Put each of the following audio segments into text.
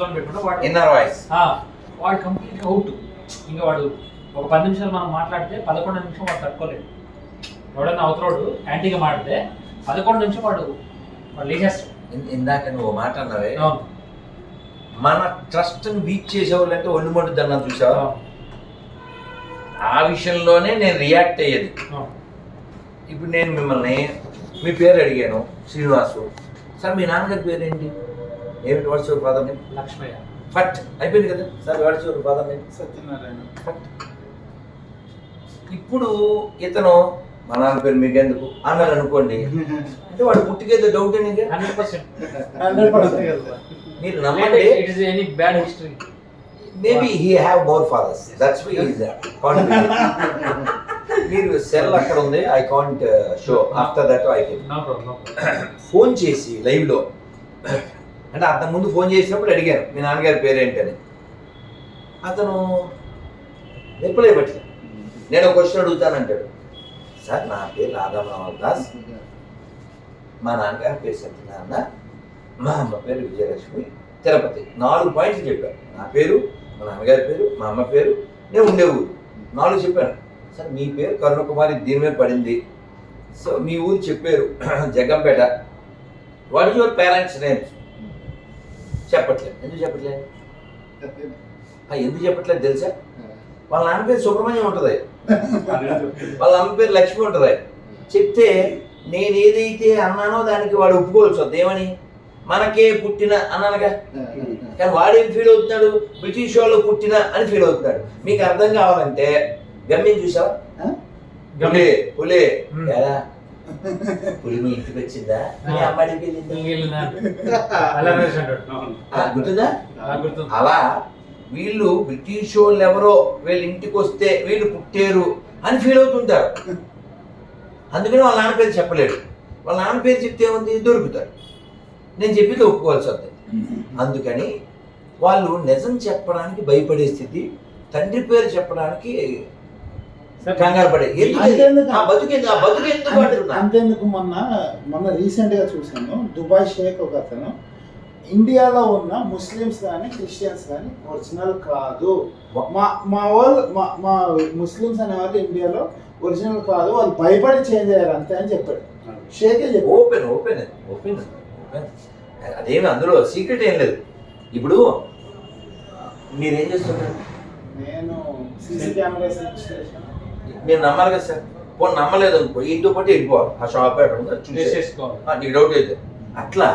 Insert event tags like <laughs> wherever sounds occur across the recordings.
మనసులో పెట్టుకుంటే వాడు ఇన్నర్ వాయిస్ వాడు కంప్లీట్ అవుట్ ఇంకా వాడు ఒక పది నిమిషాలు మనం మాట్లాడితే పదకొండు నిమిషం వాడు తట్టుకోలేడు. ఎవడన్నా అవతలోడు యాంటీగా మాడితే పదకొండు నిమిషం వాడు వాడు లేచేస్తాడు. ఇందాక నువ్వు మాట అన్నావే మన ట్రస్ట్ని వీక్ చేసేవాళ్ళు అంటే ఒళ్ళు మండుద్దన్నా చూసావా? ఆ. విషయంలోనే నేను రియాక్ట్ అయ్యేది. ఇప్పుడు నేను మిమ్మల్ని మీ పేరు అడిగాను శ్రీనివాసు. సార్ మీ నాన్నగారి పేరు ఏంటి ఏమిటి what's your father name Lakshmaiah. ఫట్. అయిపోయింది కదా? Sir what's your father name Satyanarayana. ఫట్. ఇప్పుడు ఇతను మా నాన్న పేరు మీకెందుకు? అన్నాడు అనుకోండి. <laughs> అంటే వాడు పుట్టికేదో డౌట్ మీరు నమ్మండి. It is any bad history maybe he have more fathers that's why is మీరు సెల్ అక్కడ ఉంది. I can't show after that I can phone చేసి లైవ్లో అంటే అంతకుముందు ఫోన్ చేసినప్పుడు అడిగాను మీ నాన్నగారి పేరేంటని. అతను రిప్లై పట్టిన నేను ఒక క్వశ్చన్ అడుగుతానంటాడు. సార్ నా పేరు రాధామోహన్ దాస్. మా నాన్నగారి పేరు సత్యనారాయణ. మా అమ్మ పేరు విజయలక్ష్మి. తిరుపతి. నాలుగు పాయింట్లు చెప్పాను నా పేరు మా నాన్నగారి పేరు మా అమ్మ పేరు. నేను ఉండే ఊరు. నాలుగు చెప్పాను. సార్ మీ పేరు కరుణకుమారి దీని మీద పడింది. సో మీ ఊరు చెప్పారు Jaggampeta. What is your parents names? చెప్పట్లేదు. ఎందుకు చెప్పట్లేదు? ఆ, ఎందుకు చెప్పట్లేదు తెలుసా? వాళ్ళ నాన్న పేరు సుబ్రహ్మణ్యం ఉంటుంది. వాళ్ళ అమ్మ పేరు లక్ష్మి ఉంటుంది. చెప్తే నేను ఏదైతే అన్నానో దానికి వాడు ఒప్పుకోవాల్సి వద్దు ఏమని మనకే పుట్టిన అన్నానుగా. కానీ వాడేం ఫీల్ అవుతున్నాడు? బ్రిటిష్ వాళ్ళు పుట్టిన అని ఫీల్ అవుతున్నాడు. మీకు అర్థం కావాలంటే గమ్యం చూసావా? పులి పులి. Hmm. ఎరా పులి మీ ఇంటికి వచ్చిందా? మీ అమ్మాడికి వెళ్ళిందా? గుర్తుందా? అలా వీళ్ళు బ్రిటిష్ వాళ్ళు ఎవరో వీళ్ళ ఇంటికి వస్తే వీళ్ళు పుట్టారు అని ఫీల్ అవుతుంటారు. అందుకని వాళ్ళ నాన్న పేరు చెప్పలేడు. వాళ్ళ నాన్న పేరు చెప్తే ఏముంది? దొరుకుతాడు. నేను చెప్పింది ఒప్పుకోవాల్సి వస్తుంది. అందుకని వాళ్ళు నిజం చెప్పడానికి భయపడే స్థితి తండ్రి పేరు చెప్పడానికి కంగారు పడే. ఎందుకు? అంతేందుకు? ఆ బతుకెందుకు ఆ బతుకెందుకు అంటున్నా? అంతేందుకు? మొన్న మొన్న రీసెంట్గా చూసాను దుబాయ్ షేక్ ఒక అతను. ఇండియాలో ఉన్న ముస్లిమ్స్ కానీ క్రిస్టియన్స్ కానీ ఒరిజినల్ కాదు. మా మా వాళ్ళు మా మా ముస్లిమ్స్ అనే వాళ్ళు ఇండియాలో ఒరిజినల్ కాదు. వాళ్ళు భయపడి చేంజ్ అయ్యారు అంతే అని చెప్పాడు. షేకే ఓపెన్ ఓపెన్ ఓపెన్ ఓపెన్. అదేమి అందులో సీక్రెట్ ఏం లేదు. ఇప్పుడు మీరేం చేస్తున్నారు? నేను సీసీ కెమెరాస్ మీరు నమ్మాలి కదా సార్? పోనీ నమ్మలేదు అనుకో ఇంటితో పాటు వెళ్ళిపోవాలి ఆ షాప్ నీకు డౌట్ అయితే. అట్లా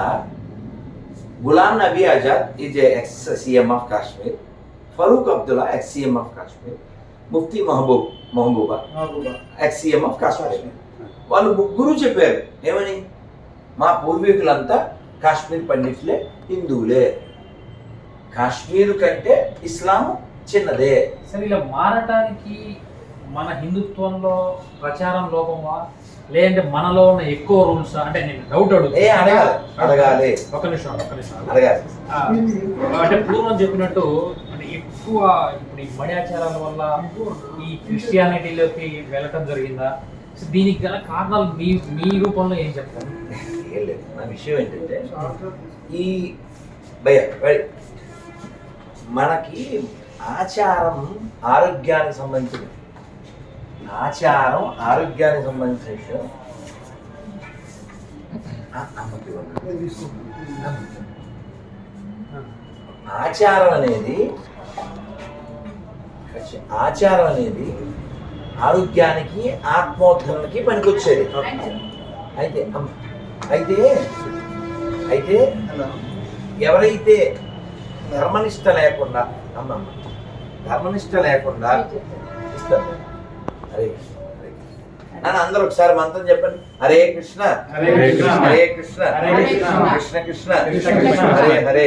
Ghulam Nabi Azad is ex CM of Kashmir Farooq Abdullah ex CM of Kashmir Mufti Mehboob Mehbooba ex CM of Kashmir. వాళ్ళు ముగ్గురు చెప్పారు ఏమని? మా పూర్వీకులంతా కాశ్మీర్ పండితులే హిందువులే. కాశ్మీర్ కంటే ఇస్లాం చిన్నదే. సరే ఇలా మారటానికి మన హిందుత్వంలో ప్రచారం లోపమా? లేదంటే మనలో ఉన్న ఎక్కువ రూల్స్ అంటే నేను డౌట్ అడగాలి. ఒక నిమిషం ఒక నిమిషం. అంటే పూర్వం చెప్పినట్టు అంటే ఎక్కువ ఇప్పుడు ఈ మడి ఆచారాల వల్ల ఈ క్రిస్టియానిటీలోకి వెళ్ళటం జరిగిందా? దీనికి గల కారణాలు మీ మీ రూపంలో ఏం చెప్తారు? లేదు. నా విషయం ఏంటంటే ఈ భయ. మనకి ఆచారం ఆరోగ్యానికి సంబంధించింది. ఆచారం ఆరోగ్యానికి సంబంధించిన విషయం. ఆచారం అనేది ఆచారం అనేది ఆరోగ్యానికి ఆత్మోద్ధరణకి పనికొచ్చేది. అయితే. అమ్మ, అయితే అయితే ఎవరైతే ధర్మనిష్ట లేకుండా అమ్మమ్మ ధర్మనిష్ట లేకుండా ఇస్తారు. హరే కృష్ణ. నాన్న అందరూ ఒకసారి మంత్రం చెప్పండి హరే కృష్ణ హరే కృష్ణ. హరే కృష్ణ హరే కృష్ణ. కృష్ణ. హరే హరే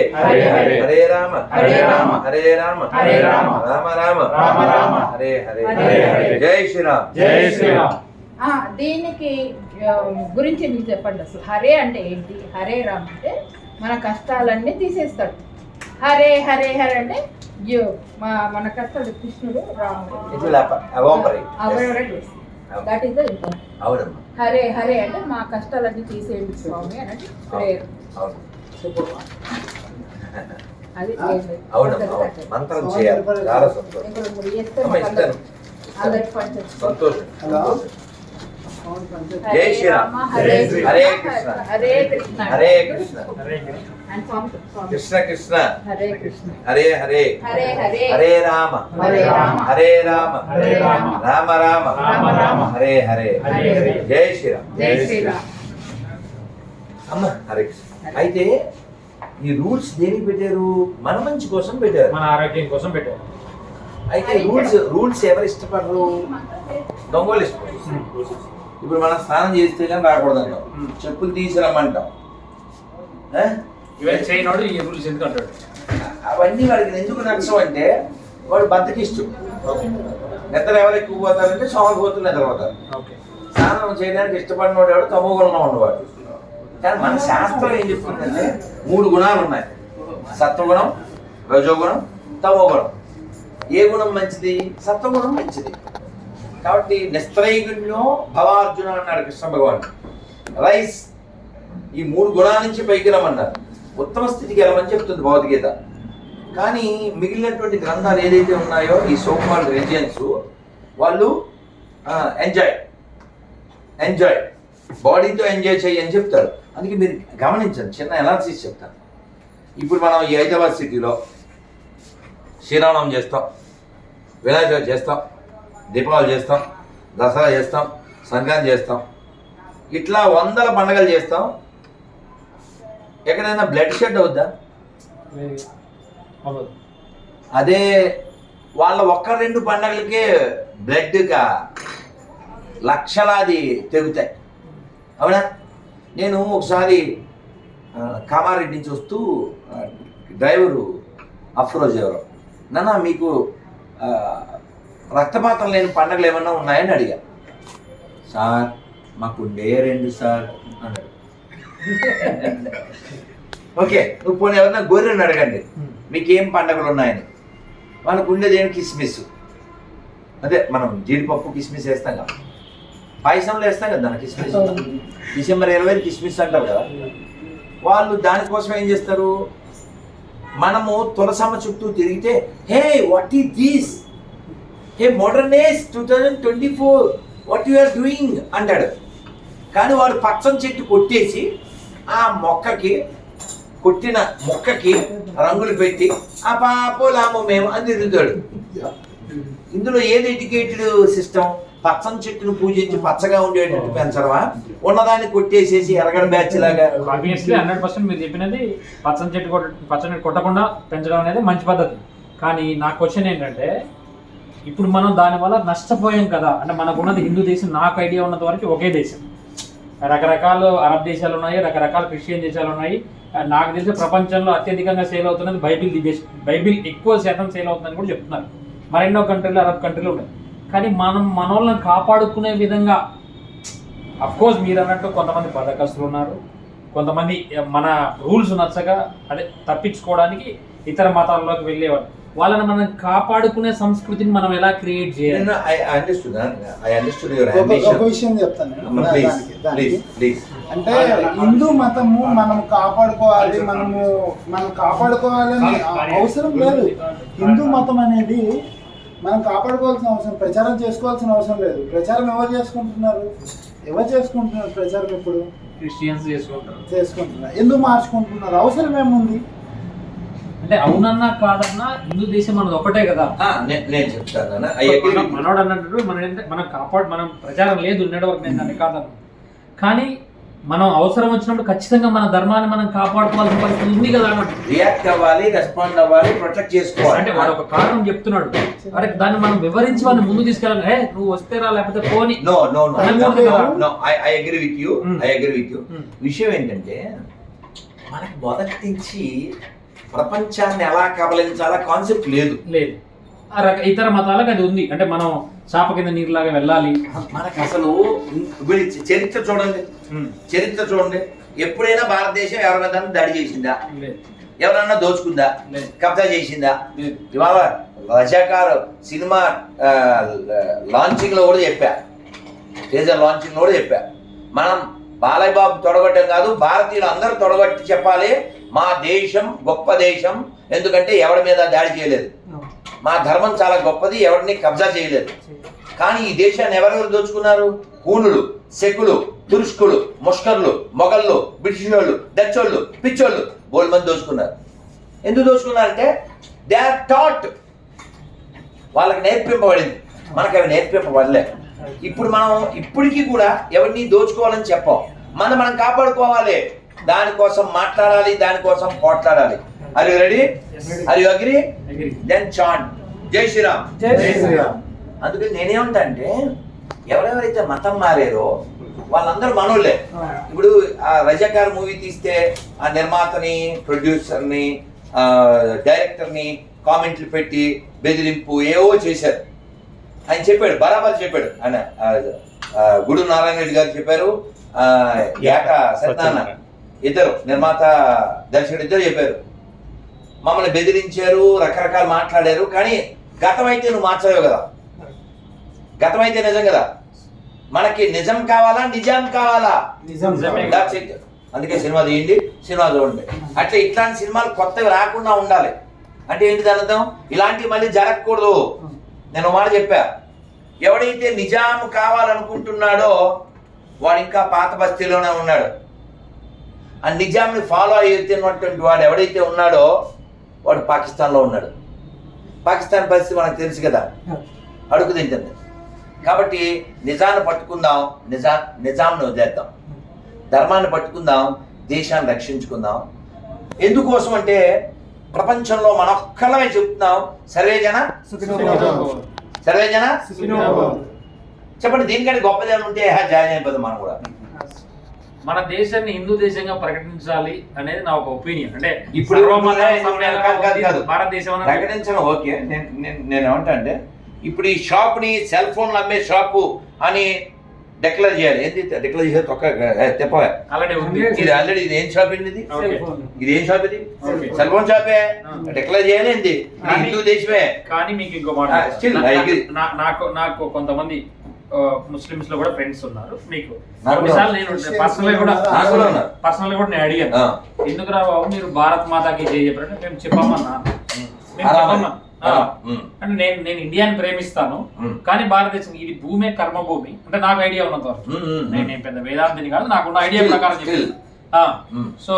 హరే రామ హరే రామ. హరే రామ హరే రామ. రామ రామ రామ రామ. హరే హరే. జై శ్రీరామ్ జై శ్రీరామ్ ఆ, దీనికి గురించి మీరు చెప్పండి అసలు హరే అంటే ఏంటి హరే రామ్ అంటే మన కష్టాలన్నీ తీసేస్తాడు హరే హరే హరే అంటే యో మా మన కష్టాలు కృష్ణుడు రాముడు happen. Evaporate. అవరవరేట్ Yes. That is the important అవునమ్మా హరే హరే అంటే మా కష్టాలన్నీ తీసేయండి స్వామి అనేది ప్రేయర్ అవును అది ఆ? లేదు. అవును అందరికీ అవును. కట్టాలి. మంత్రం చేయాలి చాలా సంతోషం. అందరికి పంచొచ్చు. సంతోషం హలో జై శ్రీరామ్. రామ, హరే కృష్ణ. కృష్ణ. హరే కృష్ణ. హరే కృష్ణ. కృష్ణ కృష్ణ. హరే కృష్ణ. హరే హరే. హరే హరే. హరే రామ. హరే రామ. హరే రామ. హరే రామ. రామ రామ. రామ రామ. హరే హరే. హరే హరే. జై శ్రీరామ్. జై శ్రీరామ్. అమ్మ హరే కృష్ణ. అయితే ఈ రూల్స్ దేనికి పెట్టారు? మన మంచి కోసం పెట్టారు. మన ఆరోగ్యం కోసం పెట్టారు. అయితే రూల్స్ రూల్స్ ఎవరు ఇష్టపడరు? దొంగలు ఇష్టపడరు. ఇప్పుడు మనం స్నానం చేస్తే కానీ రాకూడదు అంటాం చెప్పులు తీసి రమ్మంటాం ఆ? ఇవన్నీ చేయనోడు ఈ రూల్స్ ఎందుకు అంటాడు అవన్నీ వాడికి ఎందుకు నచ్చవు అంటే వాడు బద్దకిష్టం. నిద్ర ఎవరు ఎక్కువ పోతారంటే సోమరిపోతులు నిద్రపోతారు ఓకే. స్నానం చేయడానికి ఇష్టపడినవాడు ఎవడు? తమో గుణంలో ఉన్నవాడు. కానీ మన శాస్త్రం ఏం చెప్తుందంటే మూడు గుణాలు ఉన్నాయి. సత్వగుణం రజోగుణం తమో గుణం ఏ గుణం మంచిది? సత్వగుణం మంచిది. కాబట్టి నిస్త్రైగుణ్యం భవార్జున అన్నాడు కృష్ణ భగవాన్. రైస్ ఈ మూడు గుణాల నుంచి పైకి రమ్మన్నారు. ఉత్తమ స్థితికి వెళ్ళమని చెప్తుంది భగవద్గీత. కానీ మిగిలినటువంటి గ్రంథాలు ఏదైతే ఉన్నాయో ఈ సోకాల్ రెజియన్స్ వాళ్ళు ఎంజాయ్ ఎంజాయ్ బాడీతో ఎంజాయ్ చేయి అని చెప్తారు. అందుకే మీరు గమనించండి చిన్న ఎనాలిసిస్ చెప్తాను. ఇప్పుడు మనం ఈ హైదరాబాద్ సిటీలో శ్రీరామనవమి చేస్తాం వినాయక చేస్తాం దీపావళి చేస్తాం దసరా చేస్తాం సంక్రాంతి చేస్తాం. ఇట్లా వందల పండగలు చేస్తాం. ఎక్కడైనా బ్లడ్ షెడ్ అవుద్దా? అదే వాళ్ళ ఒక్క రెండు పండగలకే బ్లడ్గా లక్షలాది తెగుతాయి. అవునా? నేను ఒకసారి కామారెడ్డి నుంచి వస్తూ డ్రైవరు అఫ్రోజ్ ఎవరు. నాన్న మీకు రక్తపాతం లేని పండగలు ఏమన్నా ఉన్నాయని అడిగా. సార్ మాకు రెండు సార్ అన్నాడు ఓకే నువ్వు పోనీ ఎవరన్నా గొర్రెని అడగండి. మీకు ఏం పండగలు ఉన్నాయని. మనకు ఉండేది ఏం కిస్మిస్? అదే మనం జీడిపప్పు కిస్మిస్ వేస్తాం కదా. పాయసంలో వేస్తాం కదా దాని కిస్మిస్? డిసెంబర్ ఇరవై కిస్మిస్ అంటారు కదా. వాళ్ళు దానికోసం ఏం చేస్తారు? మనము తులసమ్మ చుట్టూ తిరిగితే హే వాట్ ఈ these hey modernness two thousand twenty four what you are doing అంటాడు. కానీ వాడు పచ్చని చెట్టు కొట్టేసి ఆ మొక్కకి కొట్టిన మొక్కకి రంగులు పెట్టి ఆ పాపో లామో మేము అని తిరుగుతాడు. ఇందులో ఏది ఎడ్యుకేటెడ్ సిస్టమ్ పచ్చని చెట్టును పూజించి పచ్చగా ఉండేటట్టు పెంచడమా? ఉన్నదాన్ని కొట్టేసేసి ఎరగడ బ్యాచ్ లాగా. హండ్రెడ్ పర్సెంట్ మీరు చెప్పినది పచ్చని చెట్టు కొట్ట పచ్చని చెట్టు కొట్టకుండా పెంచడం అనేది మంచి పద్ధతి. కానీ నా క్వశ్చన్ ఏంటంటే ఇప్పుడు మనం దానివల్ల నష్టపోయాం కదా. అంటే మనకున్నది హిందూ దేశం నాకు ఐడియా ఉన్నంత వరకు ఒకే దేశం. రకరకాల అరబ్ దేశాలు ఉన్నాయి రకరకాల క్రిస్టియన్ దేశాలు ఉన్నాయి. నాకు తెలిసి ప్రపంచంలో అత్యధికంగా సేల్ అవుతున్నది బైబిల్ దేశం బైబిల్ ఎక్కువ శాతం సేల్ అవుతుందని కూడా చెప్తున్నారు. మరెన్నో కంట్రీలు అరబ్ కంట్రీలు ఉన్నాయి. కానీ మనం మనోళ్ళని కాపాడుకునే విధంగా అఫ్ కోర్స్ మీరు అన్నట్టు కొంతమంది బద్దకస్తులు ఉన్నారు. కొంతమంది మన రూల్స్ నచ్చగా అదే తప్పించుకోవడానికి ఇతర మతాల్లోకి వెళ్ళేవారు వాళ్ళని మనం కాపాడుకునే సంస్కృతిని మనం ఎలా క్రియేట్ చేయాలి? అంటే హిందూ మతము మనం కాపాడుకోవాలి మనము మనం కాపాడుకోవాలని అవసరం లేదు. హిందూ మతం అనేది మనం కాపాడుకోవాల్సిన అవసరం ప్రచారం చేసుకోవాల్సిన అవసరం లేదు. ప్రచారం ఎవరు చేసుకుంటున్నారు? ఎవరు చేసుకుంటున్నారు ప్రచారం ఇప్పుడు? క్రిస్టియన్స్ చేసుకుంటారు చేసుకుంటున్నారు. ఎందుకు మార్చుకుంటున్నారు? అవసరం ఏముంది? అంటే అవునన్నా కాదన్నా హిందూ దేశం మనది ఒకటే కదా. నేను చెప్తాను మనోడు అన్నట్టు మనం మనం కాపాడు మనం ప్రచారం లేదు వరకు నేను దాన్ని కాదను కానీ మనం అవసరం వచ్చినప్పుడు ఖచ్చితంగా మన ధర్మాన్ని మనం కాపాడుకోవాల్సిన పరిస్థితి ఉంది కదా అన్నట్టు రియాక్ట్ అవ్వాలి రెస్పాండ్ అవ్వాలి ప్రొటెక్ట్ చేసుకోవాలి. అంటే వాడు ఒక కారణం చెప్తున్నాడు. అరే దాన్ని మనం వివరించి వాడిని ముందు తీసుకెళ్ళాలి. ఏ నువ్వు వస్తే రా లేకపోతే పోని. No no no I I agree with you. I agree with you. విషయం ఏంటంటే మనకి మొదటి నుంచి ప్రపంచాన్ని ఎలా కబలించాలా కాన్సెప్ట్ లేదు. లేదు. ఇతర మతాలకు అది ఉంది. అంటే మనం చాప కింద నీరులాగా వెళ్ళాలి. మనకు అసలు వీళ్ళ చరిత్ర చూడండి. చరిత్ర చూడండి. ఎప్పుడైనా భారతదేశం ఎవరి మీద దాడి చేసిందా. ఎవరన్నా దోచుకుందా. కబ్జా చేసిందా. ఇవాళ రజాకార్ సినిమా లాంచింగ్లో కూడా చెప్పా. టీజర్ లాంచింగ్లో కూడా చెప్పా. మనం బాలయ్య బాబు తొడగొట్టం కాదు భారతీయులు అందరూ తొడగొట్టి చెప్పాలి మా దేశం గొప్ప దేశం ఎందుకంటే ఎవరి మీద దాడి చేయలేదు. మా ధర్మం చాలా గొప్పది ఎవరిని కబ్జా చేయలేదు. కానీ ఈ దేశాన్ని ఎవరెవరు దోచుకున్నారు హూనులు సెకులు తురుష్కులు ముష్కర్లు మొఘళ్ళు బ్రిటిష్ వాళ్ళు డచ్ వాళ్ళు పిచ్చోళ్ళు బోల్ మంది దోచుకున్నారు. ఎందుకు దోచుకున్నారంటే దే ఆర్ టాట్. వాళ్ళకి నేర్పింపబడింది. మనకు అవి నేర్పింపబడలే. ఇప్పుడు మనం ఇప్పటికీ కూడా ఎవరిని దోచుకోవాలని చెప్పాం. మన మనం కాపాడుకోవాలి. దానికోసం మాట్లాడాలి దానికోసం పోట్లాడాలి. అది రెడీ అది అగ్రి. దెన్ చాంట్ జై శ్రీరామ్. జై శ్రీరామ్. అందుకని నేనేమంటా అంటే ఎవరెవరైతే మతం మారారో వాళ్ళందరూ మనోళ్ళే. ఇప్పుడు ఆ రజాకార్ మూవీ తీస్తే ఆ నిర్మాతని ప్రొడ్యూసర్ని ఆ, డైరెక్టర్ని కామెంట్లు పెట్టి బెదిరింపు ఏవో చేశారు. ఆయన చెప్పాడు బరాబర్ చెప్పాడు. ఆయన గుడు నారాయణ రెడ్డి గారు చెప్పారు ఆ, ఏక సత్యనారాయణ. ఇద్దరు నిర్మాత దర్శకుడు ఇద్దరు చెప్పారు. మమ్మల్ని బెదిరించారు రకరకాలు మాట్లాడారు కానీ గతం అయితే నువ్వు మార్చలేవు కదా. గతం అయితే నిజం కదా. మనకి నిజం కావాలా నిజాం కావాలా. అందుకే సినిమా తీయండి సినిమా చూడండి. అట్లా ఇట్లాంటి సినిమాలు కొత్తవి రాకుండా ఉండాలి. అంటే ఏంటి దాని అర్థం? ఇలాంటివి మళ్ళీ జరగకూడదు. నేను మాట చెప్పా. ఎవడైతే నిజాం కావాలనుకుంటున్నాడో వాడు ఇంకా పాత బస్తీలోనే ఉన్నాడు. ఆ నిజాంని ఫాలో అవుతున్నటువంటి వాడు ఎవడైతే ఉన్నాడో వాడు పాకిస్తాన్లో ఉన్నాడు. పాకిస్తాన్ పరిస్థితి మనకు తెలుసు కదా. అడుగు తింటుంది కాబట్టి నిజాన్ని పట్టుకుందాం నిజా నిజాంను వదిలేద్దాం. ధర్మాన్ని పట్టుకుందాం దేశాన్ని రక్షించుకుందాం. ఎందుకోసం అంటే ప్రపంచంలో మన ఒక్కళ్ళమే చెప్తున్నాం సర్వేజన సర్వేజన చెప్పండి దీనికంటే గొప్పది ఏమైనా ఉంటే హా, జాయిన్ అయిపోతాం మనం కూడా. మన దేశాన్ని హిందూ దేశంగా ప్రకటించాలి అనేది నా ఒక ఒపీనియన్. అంటే ఇప్పుడు. భారతదేశం ప్రకటించడం ఓకే. నేను నేను ఏమంటా అంటే ఇప్పుడు ఈ షాప్ని సెల్ ఫోన్లు అమ్మే షాపు అని డిక్లేర్ చేయాలి. ఏంటి డిక్లేర్ చేసేది ఒక్క ఉంది. ఇది ఆల్రెడీ ఇది ఏం షాప్ అండి ఇది. ఇది ఏం షాప్ ఇది. Cell phone షాపే. డిక్లేర్ చేయాలి కానీ- హిందూ దేశమే. కానీ మీకు ఇంకో మాట. నా- నాకు నాకు కొంతమంది ముస్లిమ్స్లో కూడా ఫ్రెండ్స్ ఉన్నారు మీకు నాకు కొన్నిసార్లు నేను పర్సనల్ కూడా. నాకు. పర్సనల్ కూడా నేను అడిగాను ఆ. ఎందుకు రా బాబు మీరు భారత్ మాతాకి జై చెప్పారంటే మేము చెప్పామన్నా మేము. చెప్పమన్నా. అంటే నేను నేను ఇండియాని ప్రేమిస్తాను. కానీ భారతదేశం ఇది భూమే కర్మభూమి అంటే నాకు ఐడియా ఉన్నంత వరకు నేను పెద్ద వేదాంతిని కాదు నాకున్న ఐడియా Still, ప్రకారం. చెప్పాను. ఉమ్. సో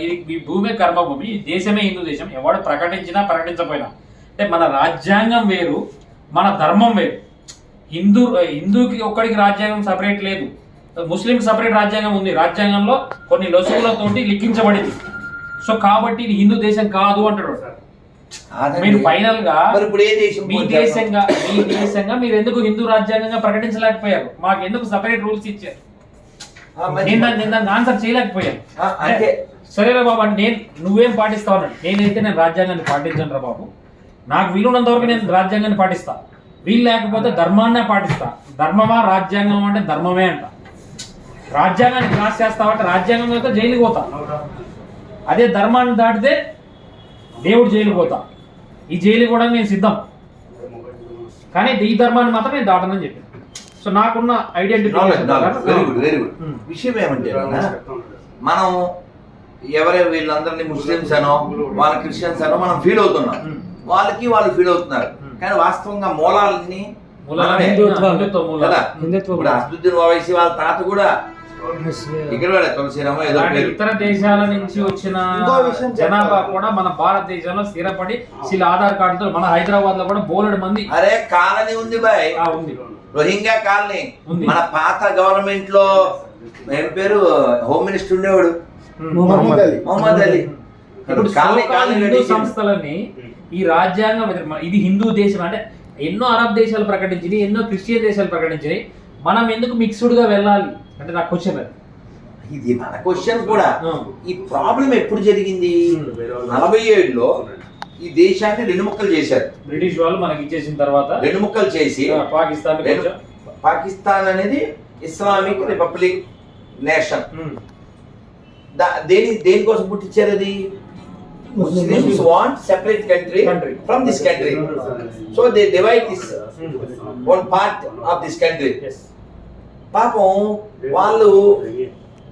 ఇది ఈ భూమే కర్మభూమి దేశమే హిందూ దేశం ఎవడు ప్రకటించినా ప్రకటించకపోయినా అంటే మన రాజ్యాంగం వేరు మన ధర్మం వేరు హిందూ హిందూకి ఒక్కడికి రాజ్యాంగం సపరేట్ లేదు. ముస్లిం సపరేట్ రాజ్యాంగం ఉంది. రాజ్యాంగంలో కొన్ని లొసుగులతోటి లిఖించబడింది. సో కాబట్టి ఇది హిందూ దేశం కాదు అంటాడు. మీరు ఫైనల్గా మీ దేశంగా మీ దేశంగా మీరు ఎందుకు హిందూ రాజ్యాంగంగా ప్రకటించలేకపోయారు? మాకు ఎందుకు సపరేట్ రూల్స్ ఇచ్చారు? నేను దాన్ని నేను దాన్ని ఆన్సర్ చేయలేకపోయాను. సరేరా బాబు అంటే నేను నువ్వేం పాటిస్తావు నేనైతే నేను రాజ్యాంగాన్ని పాటించను రా బాబు. నాకు వీలున్నంత వరకు నేను రాజ్యాంగాన్ని పాటిస్తా. వీలు లేకపోతే ధర్మాన్నే పాటిస్తా. ధర్మమా రాజ్యాంగం అంటే ధర్మమే అంట. రాజ్యాంగాన్ని క్రాస్ చేస్తావంటే రాజ్యాంగం అయితే జైలుకి పోతా. అదే ధర్మాన్ని దాటితే దేవుడు జైలుకి పోతా. ఈ జైలు కూడా నేను సిద్ధం. కానీ ఈ ధర్మాన్ని మాత్రం నేను దాటనని చెప్పాను. సో నాకున్న Hmm. విషయం ఏమంటే మనం ఎవరే వీళ్ళందరినీ ముస్లిమ్స్ అనో వాళ్ళ క్రిస్టియన్స్ అనో మనం ఫీల్ అవుతున్నాం. వాళ్ళకి వాళ్ళు ఫీల్ అవుతున్నారు. కానీ వాస్తవంగా మూలాలని. ఇప్పుడు అసదుద్దీన్ ఓవైసీ వాళ్ళ తాత కూడా ఇక్కడ వాడే తులసిరామ ఏదో ఇతర దేశాల నుంచి వచ్చిన జనాభా. కూడా మన భారతదేశంలో స్థిరపడి వీళ్ళ ఆధార్ కార్డుతో మన హైదరాబాద్లో కూడా బోలెడు మంది. అరే కాలనీ ఉంది బాయ్. ఆ, ఉంది. రోహింగ్యా కాలనీ. ఉంది. మన పాత గవర్నమెంట్లో ఏం పేరు? హోమ్ మినిస్టర్ ఉండేవాడు. మొహమ్మద్ అలీ. మొహమ్మద్ అలీ. ఇప్పుడు కాలనీ కాలనీ. సంస్థలని ఈ రాజ్యాంగం ఇది హిందూ దేశం అంటే ఎన్నో అరబ్ దేశాలు ప్రకటించినాయి ఎన్నో క్రిస్టియన్ దేశాలు ప్రకటించినాయి. మనం ఎందుకు మిక్స్డ్గా వెళ్ళాలి? అంటే నాకు క్వశ్చన్ అది ఇది మన క్వశ్చన్ కూడా. ఈ ప్రాబ్లం ఎప్పుడు జరిగింది? నలభై ఏడులో ఈ దేశాన్ని రెండు ముక్కలు చేశారు. బ్రిటిష్ వాళ్ళు మనకి ఇచ్చేసిన తర్వాత రెండు ముక్కలు చేసి పాకిస్తాన్ పాకిస్తాన్ అనేది ఇస్లామిక్ రిపబ్లిక్ నేషన్. దేని దేనికోసం పుట్టించారు అది? Want separate country Country. From this country so they divide this one part of this country yes. పాపం వాళ్ళు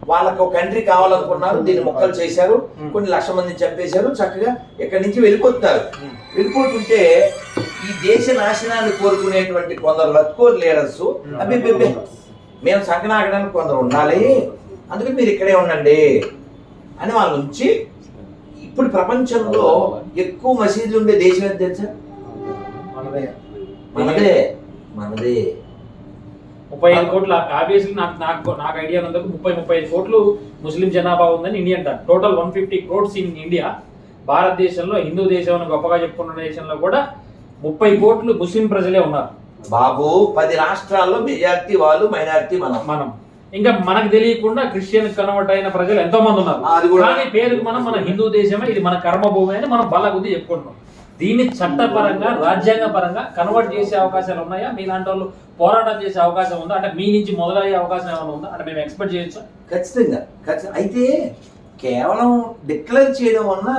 వాళ్ళకి కంట్రీ కావాలనుకున్నారు దీన్ని మొక్కలు చేశారు Hmm. కొన్ని లక్షల మందిని చంపేశారు చక్కగా ఇక్కడి నుంచి వెళ్ళిపోతున్నారు Hmm. వెళ్ళిపోతుంటే ఈ దేశ నాశనాన్ని కోరుకునేటువంటి కొందరు లత్కోర్ లీడర్స్ అబ్బే బెబ్బే మేము సంకనాగడానికి కొందరు ఉండాలి అందుకని మీరు ఇక్కడే ఉండండి అని వాళ్ళ నుంచి ఇప్పుడు ప్రపంచంలో ఎక్కువ మసీదులు ఉండే దేశం ఏంటి తెలుసా? మనదే. మనదే. మనదే. ముప్పై ఐదు కోట్ల ఆబ్వియస్లీ నాకు నాకు నాకు ఐడియా ఉన్నందుకు ముప్పై ముప్పై ఐదు కోట్లు ముస్లిం జనాభా ఉందని ఇండియా అంటారు. Total one fifty crores in India భారతదేశంలో హిందూ దేశం అని గొప్పగా చెప్పుకున్న దేశంలో కూడా ముప్పై కోట్లు ముస్లిం ప్రజలే ఉన్నారు. బాబు పది రాష్ట్రాల్లో మెజార్టీ వాళ్ళు మైనారిటీ మనం. మనం. ఇంకా మనకు తెలియకుండా క్రిస్టియన్ కన్వర్ట్ అయిన ప్రజలు ఎంతో మంది ఉన్నారు. ఆ, అది కూడా. కానీ పేరుకు మనం మన హిందూ దేశమే ఇది మన కర్మభూమి అని మనం బల్లగుద్ది చెప్పుకుంటున్నాం. దీన్ని చట్టపరంగా రాజ్యాంగ పరంగా కన్వర్ట్ చేసే అవకాశాలు ఉన్నాయా? మీలాంటి వాళ్ళు పోరాటం చేసే అవకాశం ఉందా? అంటే మీ నుంచి మొదలయ్యే అవకాశం ఏమైనా ఉందా? అంటే మేము ఎక్స్పెక్ట్ చేయొచ్చా? ఖచ్చితంగా ఖచ్చితంగా. అయితే కేవలం డిక్లేర్ చేయడం వలన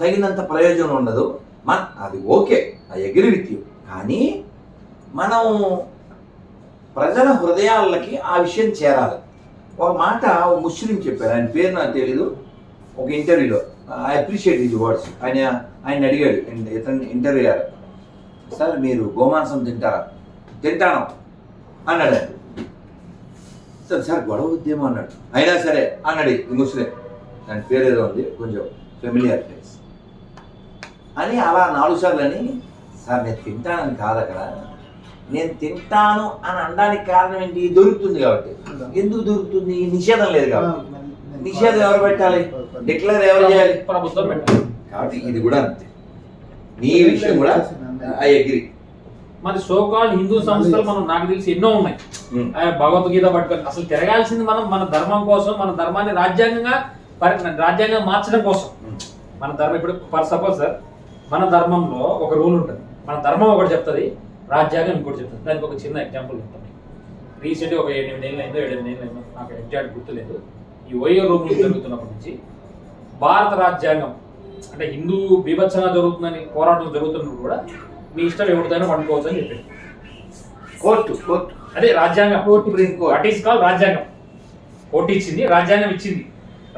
తగినంత ప్రయోజనం ఉండదు. మన అది okay I agree with you. కానీ మనం ప్రజల హృదయాలకి ఆ విషయం చేరాలి. ఒక మాట ఒక ముస్లిం చెప్పారు. ఆయన పేరు నాకు తెలీదు. ఒక ఇంటర్వ్యూలో ఐ అప్రిషియేట్ హిజ్ వర్డ్స్ ఆయన ఆయన అడిగాడు. ఇతను ఇంటర్వ్యూ సార్ మీరు గోమాంసం తింటారా? తింటాను. అన్నాడు ఆయన. సార్ సార్ గొడవ ఉద్యమం అన్నాడు. అయినా సరే అన్నాడు ముస్లిం. దాని పేరు ఏదో ఉంది. కొంచెం ఫెమిలియర్ ప్లేస్ అని అలా నాలుగు సార్లు అని సార్ నేను తింటానని కాదు అక్కడ. నేను తింటాను అని అనడానికి కారణం ఏంటి? దొరుకుతుంది కాబట్టి. ఎందుకు దొరుకుతుంది? నిషేధం లేదు కాబట్టి. నిషేధం ఎవరు పెట్టాలి? డిక్లేర్ ఎవరు చేయాలి? ప్రభుత్వం పెట్టాలి. కాబట్టి ఇది కూడా అంతే. నీ విషయం కూడా ఐ అగ్రి. మరి సోకాల్ హిందూ సంస్థలు మనం నాకు తెలిసి ఎన్నో ఉన్నాయి. ఆ, భగవద్గీత పట్టుకొని. అసలు తిరగాల్సింది మనం మన ధర్మం కోసం మన ధర్మాన్ని రాజ్యాంగంగా పరి- రాజ్యాంగం మార్చడం కోసం. మన ధర్మం ఇప్పుడు ఫర్ సపోజ్ సార్ మన ధర్మంలో ఒక రూల్ ఉంటుంది. మన ధర్మం ఒకటి చెప్తుంది. రాజ్యాంగం ఇంకోటి చెప్తుంది దానికి ఒక చిన్న ఎగ్జాంపుల్ చెప్తాను. రీసెంట్గా ఒక ఎనిమిది ఏళ్ళు అయిందో ఏడెనిమిది ఏళ్ళు అయిందో నాకు ఎగ్జాక్ట్ గుర్తులేదు. ఈ ఓయో రూములు జరుగుతున్నప్పటి నుంచి భారత రాజ్యాంగం అంటే హిందూ బీభత్సంగా జరుగుతుందని పోరాటం జరుగుతున్నప్పుడు కూడా మీ ఇష్టం ఎవరిదైనా వండుకోవచ్చు అని చెప్పింది కోర్టు కోర్టు. అదే రాజ్యాంగం. కోర్ట్ వాట్ ఈస్ కాల్ రాజ్యాంగం. కోర్టు ఇచ్చింది రాజ్యాంగం ఇచ్చింది.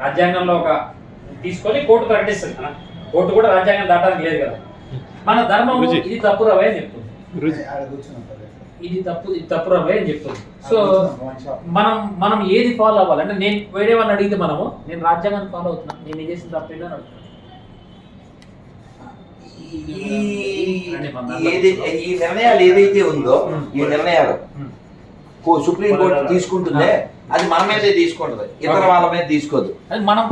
రాజ్యాంగంలో ఒక తీసుకొని కోర్టు ప్రకటిస్తుంది. కోర్టు కూడా రాజ్యాంగం దాటానికి లేదు కదా. మన ధర్మం. ఇది తప్పు రవే అని చెప్తుంది. ఇది తప్పు ఇది తప్పు రవే అని చెప్తుంది. సో. మనం మనం ఏది ఫాలో అవ్వాలి? అంటే నేను వేరే వాళ్ళని అడిగితే మనము నేను రాజ్యాంగాన్ని ఫాలో అవుతున్నా నేను చేసిన తప్పేంటో అని ఈ నిర్ణయాలు ఏదైతే ఉందో. ఈ నిర్ణయాలు సుప్రీం కోర్టు తీసుకుంటుందే అది మన మీదే తీసుకుంటది. ఇతర వాళ్ళ మీద తీసుకోదు. అది మనం